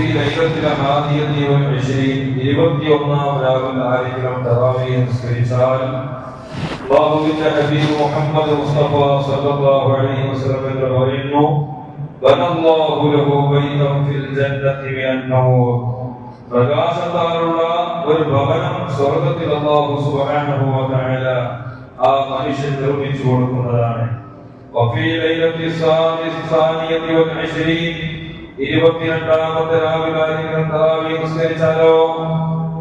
وفي ليلة الحادية والعشرين ഇരുപത്തിയൊന്നാം രാവിൽ ആരെങ്കിലും തറാവീഹ് നിസ്കരിച്ചാൽ അള്ളാഹുവിന്റെ ഹബീബ് മുഹമ്മദ് മുസ്തഫ സല്ലല്ലാഹു അലൈഹി വസല്ലം എന്ന് പറയുന്നു ബനല്ലാഹു ലഹു ബൈതൻ ഫിൽ ജന്നത്തി മിനൻ നൂർ പ്രകാശത്താലുള്ള ഒരു ഭവനം സ്വർഗത്തിൽ അല്ലാഹു സുബ്ഹാനഹു വ തആല ആ മനുഷ്യൻ നിർമ്മിച്ചു കൊടുക്കുന്നതാണ് وفي ليلة السادس الثانية والعشرين ഇരുപത്തിരണ്ടാമത്തെ രാവിലായിരിക്കും തറാവി നിസ്കരിച്ചാലോ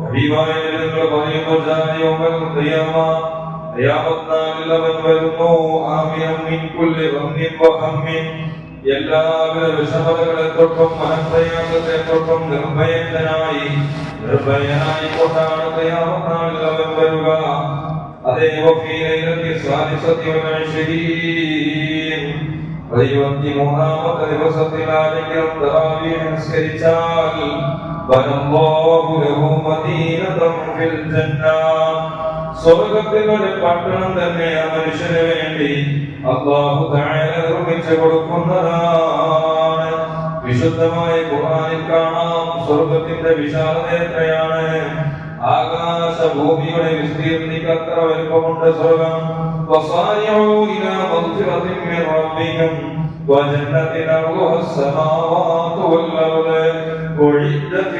ഹബീബായ നബികൾ പറയുന്നു ജാനിയോമൽ ഖിയാമ ഖിയാമത്ത് അവൻ വരുന്നു ആമിനം മിൻ കുല്ലി ഗമ്മിൻ വഹമ്മിൻ എല്ലാവിധ വിഷമതകളെ തൊട്ടും മനപ്രയാസത്തെ തൊട്ടും നിർഭയനായി നിർഭയനായി കൊണ്ടാണ് ഖിയാമത്ത് അവൻ വരിക അതേ വഫീ ലൈലത്തി സാലിസത്തി ഇരുപത്തിമൂന്നാമത്തെ ദിവസത്തിൽ ആരെങ്കിലും തറാവീഹ് നിസ്കരിച്ചാൽ വനല്ലാഹു ലഹു മദീനതൻ ഫിൽ ജന്നാഹ് സ്വർഗത്തിൽ ഒരു പട്ടണം തന്നെ ആ മനുഷ്യന് വേണ്ടി അല്ലാഹു തആല നിർമ്മിച്ചു കൊടുക്കുന്നതാണ്. വിശുദ്ധമായ ഖുർആനിൽ കാണാം സ്വർഗത്തിന്റെ വിശാലത എത്രയാണ് ആകാശഭൂമിയുടെ വിസ്തീർണിക്ക് അത്ര വലുപ്പമുണ്ട് സ്വർഗം مغفرة من ربكم وجنة أرضها السماوات والأرض أعدت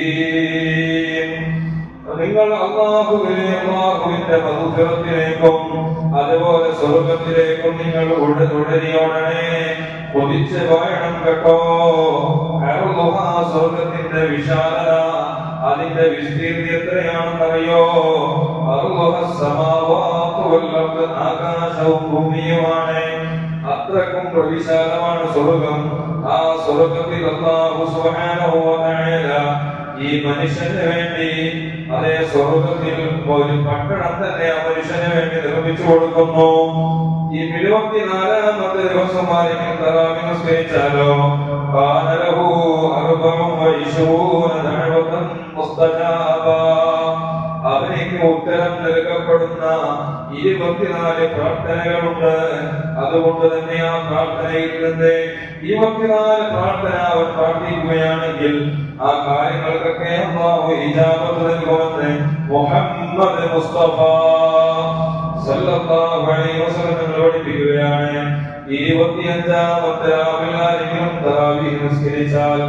للمتقين നിങ്ങൾ അള്ളാഹുവിനെ അള്ളാഹുവിന്റെ മധുരത്തിലേക്കും അതുപോലെ സ്വർഗത്തിലേക്കും നിങ്ങൾ ഉട- ഉടനെയോടനെ കൊതിച്ച് വാഴണം കേട്ടോ അറുതുഹ സ്വർഗത്തിന്റെ വിശാലത അതിന്റെ വിസ്തീർത്തി എത്രയാണെന്നറിയോ അറുതുഹ സമാവാത്തു വല്ലർദ് ആകാശവും ഭൂമിയുമാണ്. അത്രക്കും വിശാലമാണ് സ്വർഗം. ആ സ്വർഗത്തിൽ അള്ളാഹു സുബ്ഹാനഹു വ തആല ഈ മനുഷ്യന് വേണ്ടി അതേ സ്വർഗത്തിൽ ഒരു പട്ടണം തന്നെ ആ മനുഷ്യന് വേണ്ടി നിർമ്മിച്ചു കൊടുക്കുന്നു. ഈ ഇരുപത്തിനാലാമത്തെ ദിവസം ആരെങ്കിലും തറാവി നിസ്കരിച്ചാലോ കാനലഹു അർബം വൈശൂന ദഅവതൻ മുസ്തജാബ ഇരുപത്തിനാല് പ്രാർത്ഥനകളുണ്ട്. അതുകൊണ്ട് തന്നെ ആ പ്രാർത്ഥനയിൽ നിന്ന് ഇരുപത്തിനാല് പ്രാർത്ഥന അവർ പ്രാർത്ഥിക്കുകയാണെങ്കിൽ ആ കാര്യങ്ങൾക്കൊക്കെ അല്ലാഹു ഇജാബത്ത് നൽകുമെന്ന് മുഹമ്മദ് മുസ്തഫ സല്ലല്ലാഹു അലൈഹി വസല്ലം പഠിപ്പിക്കുകയാണ്. ഇരുപത്തിയഞ്ചാമത്തെ രാവിൽ ആരെങ്കിലും തറാവീഹ് നിസ്കരിച്ചാൽ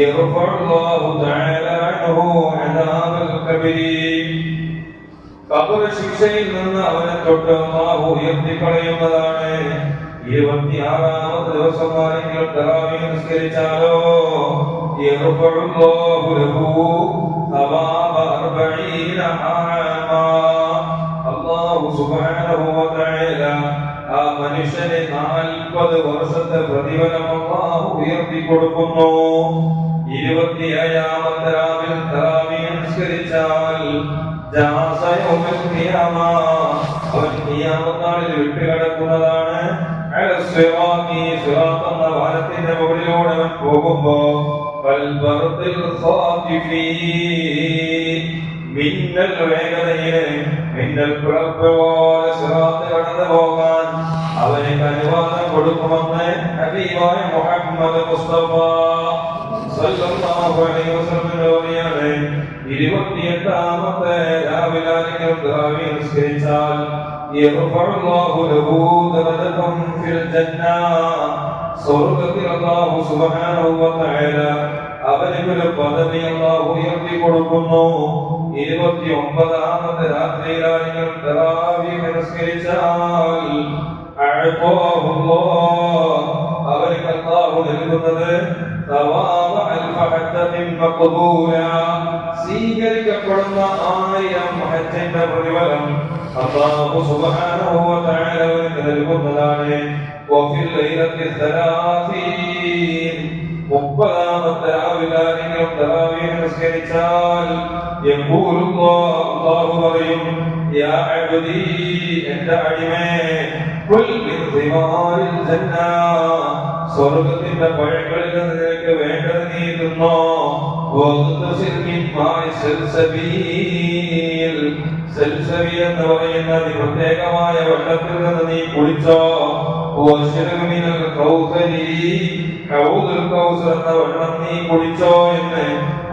യർഫഉല്ലാഹു തആല അൻഹു അദാബൽ കബീർ കബർ ശിക്ഷയിൽ നിന്ന് അവനെ തൊട്ട് അള്ളാഹു ഉയർത്തിക്കളയുന്നതാണ് ഇരുപത്തിയാറാമത് ദിവസം ആരെങ്കിലും തറാവി നിസ്കരിച്ചാലോ? ആ മനുഷ്യന് നാൽപ്പത് വർഷത്തെ പ്രതിഫലം അള്ളാഹു ഉയർത്തി കൊടുക്കുന്നു. ഇരുപത്തി ഏഴാമത്തെ രാവിൽ തറാവി നിസ്കരിച്ചാൽ അവൻ വിട്ടുകിടക്കുന്നതാണ്. വാനത്തിന്റെ മുകളിലൂടെ അവൻ പോകുമ്പോ മിന്നൽ വേഗതയിലെ മിന്നൽ പിളർപ്പ് പോലെ സിറാത്ത് കടന്നു പോകാൻ അവന് അനുവാദം കൊടുക്കുമെന്ന് ഹബീബായ മുഹമ്മദ് മുസ്തഫ സല്ലല്ലാഹു അലൈഹി വസല്ലം പറയാണ് ഇരുപത്തിയെട്ടാമത്തെ രാവിലെ ആരെങ്കിലും തറാവീഹ് നിസ്കരിച്ചാൽ യർഫഉല്ലാഹു ലഹു ദറജതൻ ഫിൽ ജന്ന സ്വർഗ്ഗത്തിൽ അല്ലാഹു സുബ്ഹാനഹു വ തആല അവന് ഒരു പദവി അല്ലാഹു ഉയർത്തി കൊടുക്കുന്നു ഇരുപത്തി ഒമ്പതാമത്തെ രാത്രിയിലാണെങ്കിൽ തറാവീഹ് നിസ്കരിച്ചാൽ അഅ്താഹു അല്ലാഹ് അവർക്ക് അല്ലാഹു നൽകുന്നത് ثواب ألف حجة مقبولة സ്വീകരിക്കപ്പെടുന്ന ആയിരം ഹജ്ജിന്റെ പ്രതിഫലം അള്ളാഹു സുബ്ഹാനഹു വ തആല നൽകുന്നതാണ്. വഫിൽ ലൈലത്തിൽ സലാസീൻ. മുപ്പതാമത്തെ രാവിലാരെങ്കിലും തറാവീഹ് നിസ്കരിച്ചാൽ അള്ളാഹു പറയും യാ അബ്ദി എന്റെ അടിമേ കുൽ ബിൻ സിമാരിൽ പഴങ്ങളിൽ നിന്ന് തിന്നോ വഗ്തസിൽ മിൻ മാഇ സൽസബീൽ. സൽസബീൽ എന്ന് പറയുന്ന പ്രത്യേകമായ വെള്ളത്തിൽ നിന്ന് നീ കുളിച്ചോ? മിനൽ കൗസരി ഹൗദുൽ കൗസർ എന്ന വെള്ളം നീ കുളിച്ചോ എന്ന്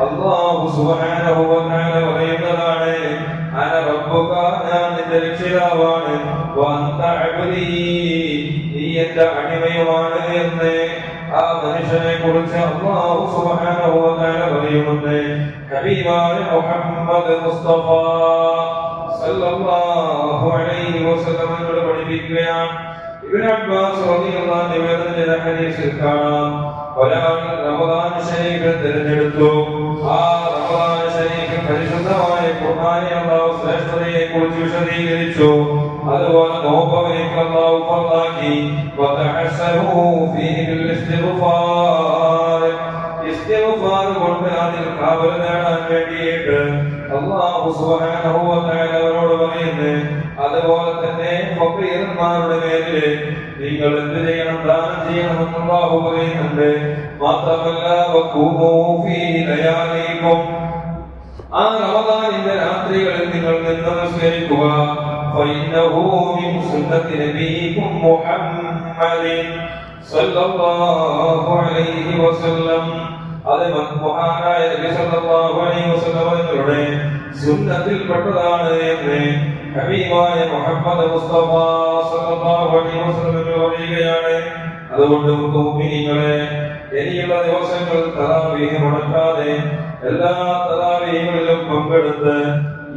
അല്ലാഹു സുബ്ഹാനഹു വ തആല പറയുന്നതാണ്. അന റബ്ബുക ഞാൻ നിന്റെ രക്ഷിതാവാണ്. വഅന്ത അബ്ദീ നീ എന്റെ അടിമയുമാണ് എന്ന് ആ മനുഷ്യനെ കുറിച്ച് പറയുന്നുണ്ട് محمد മുഹമ്മദ് മുസ്തഫ സല്ലല്ലാഹു അലൈഹി وسلم എന്നോട് പഠിപ്പിക്കുകയാണ്. ഇബ്നു അബ്ബാസ് റളിയല്ലാഹു അൻഹു നിവേദനം ഹദീസിൽ കാണാം. ഒരാൾ റമദാൻ ശരീഫ് തിരഞ്ഞെടുത്തു. ആ റമദാൻ ശരീഫ് പരിശുദ്ധമായ ഖുർആനെ അല്ലാഹു ശ്രേഷ്ഠതയെ കുറിച്ച് വിശദീകരിച്ചു. അതുപോലെ നോമ്പവനിക്ക് അല്ലാഹു ഫർദാക്കി. വതഹസനു ഫീഹി ബിൽ ഇസ്തിഗ്ഫാർ. അതിൽ കാവൽ നേടാൻ വേണ്ടിയിട്ട് അല്ലാഹു സുബ്ഹാനഹു വ തആല അവരോട് പറയുന്നു അതുപോലെ തന്നെ ഫക്കീർമാരുടെ മേലിൽ നിങ്ങൾ എന്ത് ചെയ്യണം ദാനം ചെയ്യണമെന്ന് അല്ലാഹു പറയുന്നുണ്ട് മാത്രമല്ല വഖൂമൂ ഫീ ലയാലിക്കും ആ റമദാനിന്റെ രാത്രികളിൽ നിങ്ങൾ നിന്ന് നിസ്കരിക്കുക فإنه من سنة نبيكم محمد صلى الله عليه وسلم അത് മഹാനായ നബി സല്ലല്ലാഹു അലൈഹി വസല്ലം തങ്ങളുടെ സുന്നത്തിൽപ്പെട്ടതാണ് എന്ന് ഹബീബായ മുഹമ്മദ് മുസ്തഫ സല്ലല്ലാഹു അലൈഹി വസല്ലം പറയുകയാണ്. അതുകൊണ്ട് മുഅ്മിനീങ്ങളെ ഇനിയുള്ള ദിവസങ്ങൾ തറാവീഹ് മുടക്കാതെ എല്ലാ തറാവീഹുകളിലും പങ്കെടുത്ത്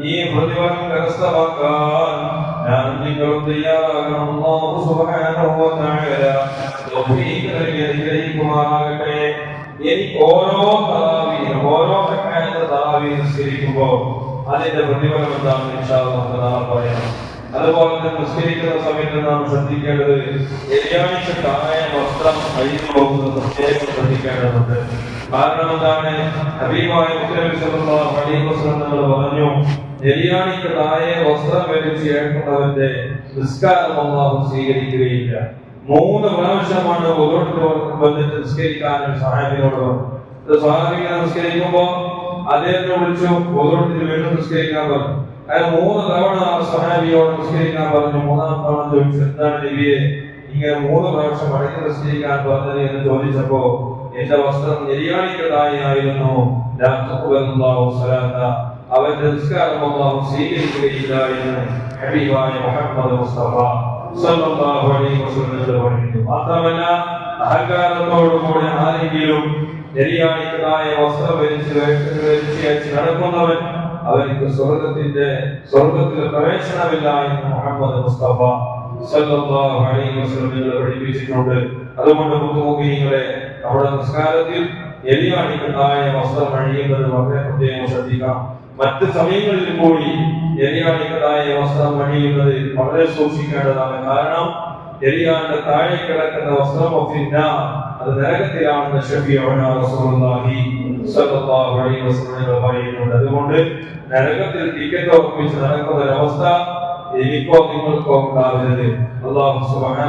ഈ പ്രതിഫലം കരസ്ഥമാക്കാൻ ഞാൻ നിങ്ങളും തയ്യാറാകണം. അല്ലാഹു സുബ്ഹാനഹു വ തആല തൗഫീഖ് നൽകി അനുഗ്രഹിക്കുമാറാകട്ടെ. എനിക്ക് ഓരോ തറാവീഹ് ഓരോ തറാവീഹ് നിസ്കരിക്കുമ്പോൾ അതിന്റെ പ്രതിഫലം എന്താണെന്ന് നമുക്ക് നാളെ പറയാം. അതുപോലെ തന്നെ നിസ്കരിക്കുന്ന സമയത്ത് നാം ശ്രദ്ധിക്കേണ്ടത് എരിയാണിക്ക് താഴെ വസ്ത്രം അഴിഞ്ഞു പോകുന്നത് പ്രത്യേകം ശ്രദ്ധിക്കേണ്ടതുണ്ട്. കാരണം എന്താണ്? ഹബീബായ തങ്ങൾ പറഞ്ഞു എരിയാണിക്ക് വസ്ത്രം വലിച്ച് ഏർപ്പെട്ടവന്റെ നിസ്കാരം സ്വീകരിക്കുകയില്ല. മൂന്ന് പ്രാവശ്യമാണ് നിസ്കരിക്കാനും സഹാബിനെ നിസ്കരിക്കുമ്പോ അദ്ദേഹത്തെ വിളിച്ചു ഉദോട്ടത്തിന് വീണ്ടും നിസ്കരിക്കാൻ പറഞ്ഞു. അയാൾ മൂന്ന് തവണ സഹായിയോട് നിസ്കരിക്കാൻ പറഞ്ഞു. മൂന്നാം തവണ ചോദിച്ചു എന്താണ് നബിയെ ഇങ്ങനെ മൂന്ന് പ്രാവശ്യം മടങ്ങി നിസ്കരിക്കാൻ പറഞ്ഞത്? എന്ന് ചോദിച്ചപ്പോ എന്റെ വസ്ത്രം നിര്യാണിക്കതായി ആയിരുന്നു. അവന്റെ നിസ്കാരം സ്വീകരിക്കുകയില്ല എന്ന് ഹബീബായ മുഹമ്മദ് മുസ്തഫ സല്ലല്ലാഹു അലൈഹി വസല്ലം പറഞ്ഞു മാത്രമല്ല അഹങ്കാരത്തോടുകൂടി ആരെങ്കിലും നെരിയാണിക്കതായ വസ്ത്രം ധരിച്ച് ധരിച്ച് നടക്കുന്നവൻ അവർക്ക് സ്വർഗത്തിന്റെ സ്വർഗത്തിൽ പ്രവേശനമില്ല എന്ന് മുഹമ്മദ് മുസ്തഫ സല്ലല്ലാഹു അലൈഹി വസല്ലം പഠിപ്പിച്ചിട്ടുണ്ട്. അതുകൊണ്ട് മുഖ്യമന്ത്രികളെ നമ്മുടെ നിസ്കാരത്തിൽ എലിയാണിക്കതായ വസ്ത്രം അഴിയുന്നത് വളരെ പ്രത്യേകം ശ്രദ്ധിക്കാം. മറ്റ് സമയങ്ങളിൽ കൂടി എലിയാണിക്കതായ വസ്ത്രം അണിയുന്നത് വളരെ സൂക്ഷിക്കേണ്ടതാണ്. കാരണം എലിയാന്റെ താഴെ കിടക്കുന്ന വസ്ത്രം അത് നരകത്തിലാണെന്ന് വസല്ലം പറയുന്നുണ്ട്. അതുകൊണ്ട് നരകത്തിൽ ടിക്കറ്റ് ഉറപ്പിച്ച് നടക്കുന്ന ഒരവസ്ഥ എനിക്കോ നിങ്ങൾക്കോ ഉണ്ടാവരുത്. അള്ളാഹു സുബാന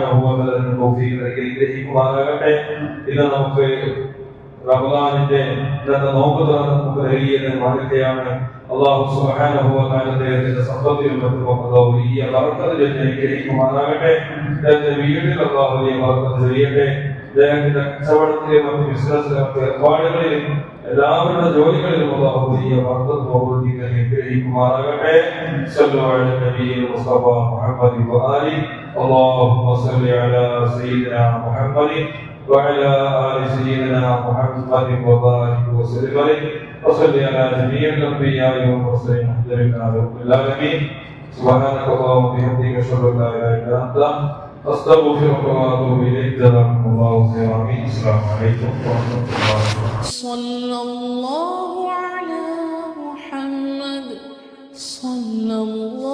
അനുഗ്രഹിക്കുമാറാകട്ടെ. ഇത് നമുക്ക് റമദാനിന്റെ ഇന്നത്തെ നോമ്പ് തുറന്ന് നമുക്ക് നൽകിയത് മാതൃകയാണ് അള്ളാഹു സുബ്ഹാനഹു വ തആല അദ്ദേഹത്തിന്റെ സമ്പത്തിലും മറ്റും അള്ളാഹു വലിയ ബർക്കത്ത് ചൊരിഞ്ഞ് അനുഗ്രഹിക്കുമാറാകട്ടെ അദ്ദേഹത്തിന്റെ വീട്ടിൽ അള്ളാഹു വലിയ ബർക്കത്ത് ചൊരിയട്ടെ അദ്ദേഹത്തിന്റെ കച്ചവടത്തിലെ മറ്റ് ബിസിനസ്സിലെ മറ്റ് ഏർപ്പാടുകളിലും എല്ലാവരുടെ ജോലികളിലും അള്ളാഹു വലിയ ബർക്കത്ത് പ്രവർത്തിക്കാൻ അനുഗ്രഹിക്കുമാറാകട്ടെ സല്ലു അല നബിയിൽ മുസ്തഫ മുഹമ്മദ് വആലി اللهم صل على سيدنا محمد وعلى آل سيدنا محمد وبارك وسلم عليه. وصل على جميع الأنبياء والمرسلين لله رب العالمين. سبحانك اللهم وبحمدك أشهد أن لا إله إلا أنت. أستغفرك وأتوب إليك. جزاكم الله خيرا. آمين السلام عليكم ورحمة الله وبركاته. صلى الله على محمد. صلى الله